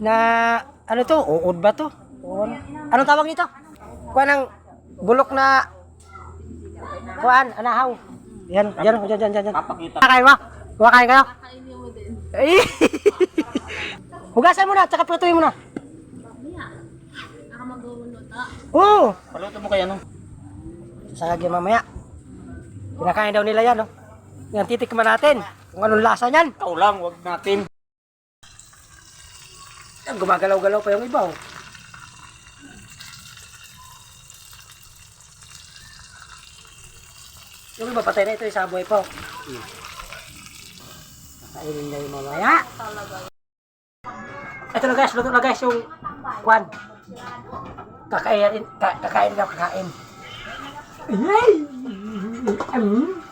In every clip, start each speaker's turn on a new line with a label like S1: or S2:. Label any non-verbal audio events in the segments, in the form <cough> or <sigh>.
S1: na ano to? Uod ba to? Ano? Anong tawag nito? Kuha ng bulok na kuhaan, anahaw. Yan, yan, yan, yan, yan. yan.
S2: Papakita.
S1: Kakain mo? Kumakain kayo?
S3: Kainin mo din.
S1: Ay! <laughs> Hugasan mo na, tsaka prutuin mo na. Oo!
S2: Paluto mo kaya no?
S1: Sasagin mamaya. Kinakain daw nila yan, no? Yan, titikman natin. Kung anong lasa niyan.
S2: Ikaw lang, wag natin.
S1: Gumagalaw-galaw pa yung iba, oh. Yung iba, patay na ito, isa buhay pa, oh. Hmm. Kakainin na yung mamaya. Ito na guys, luto na guys yung kwan. Kakain, ka, kakain na kakain. Yay! Um.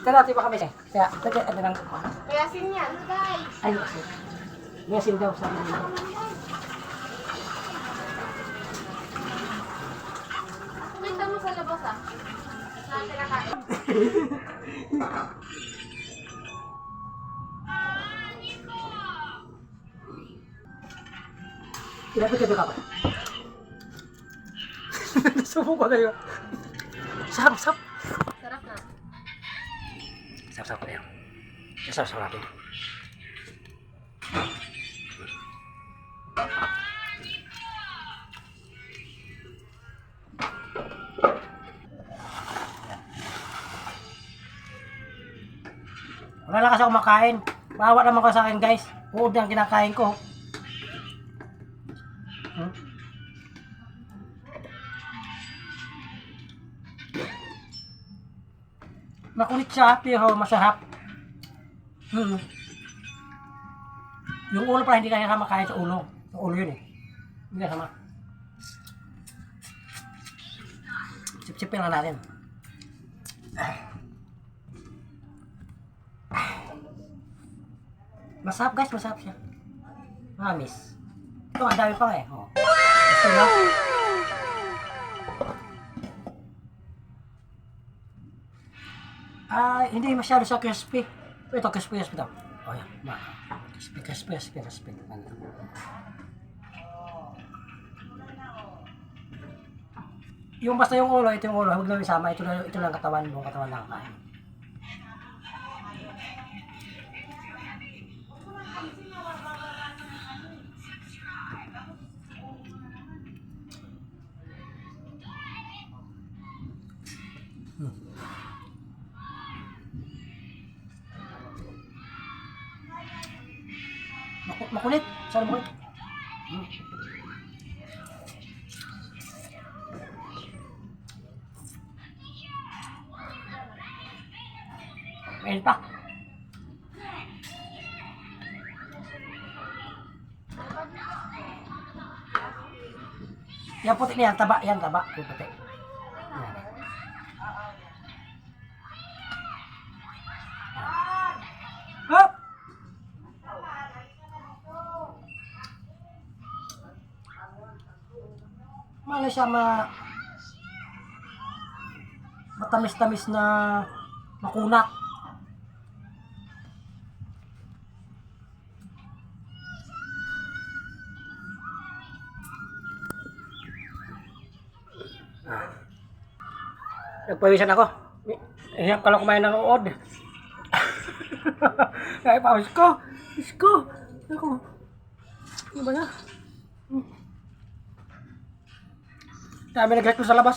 S1: Kaya natin ba kami siya? Kaya, kaya, ano lang,
S3: Kaya sinyan, guys.
S1: ay, asin. May asin daw sa akin.
S3: Kumenta mo sa labas ah. <laughs> Saan pinakain?
S1: Ilapit ka <laughs> ka pa. Subo ko kayo. Sarap, sarap.
S3: Sarap na.
S1: Sarap, sarap kayo. Sarap, sarap natin. Wala lang kasi ako makain. Bawa naman ko sa akin guys. Uod ang kinakain ko. Hmm? Makulit siya pero masarap. Hmm. Yung ulo pala hindi kaya makain sa ulo. Sa ulo yun eh. Hindi kasama. Sip-sipin lang natin. Masarap guys, masarap siya. Mamis. Ito, ang dami pa eh. Oh. Gusto mo? Ah, hindi masyado sa crispy. Ito, crispy, crispy daw. Oh, yan. Ma. Crispy, crispy, crispy, crispy. Ano? Yung basta yung ulo, ito yung ulo, huwag lang isama. Ito lang, ito lang katawan mo, katawan lang kain. Maku makulit. Sana makulit. Hmm. Mainit pa. Yan puti na yan, taba, yan taba, yung puti. Malo siya ma matamis-tamis na makunat. Ah. Nagpawisan ako. Iyak ka lang kumain ng uod. <laughs> Ay, pawis ko. Ko. Ako. Ano ba na? Dami nag sa labas.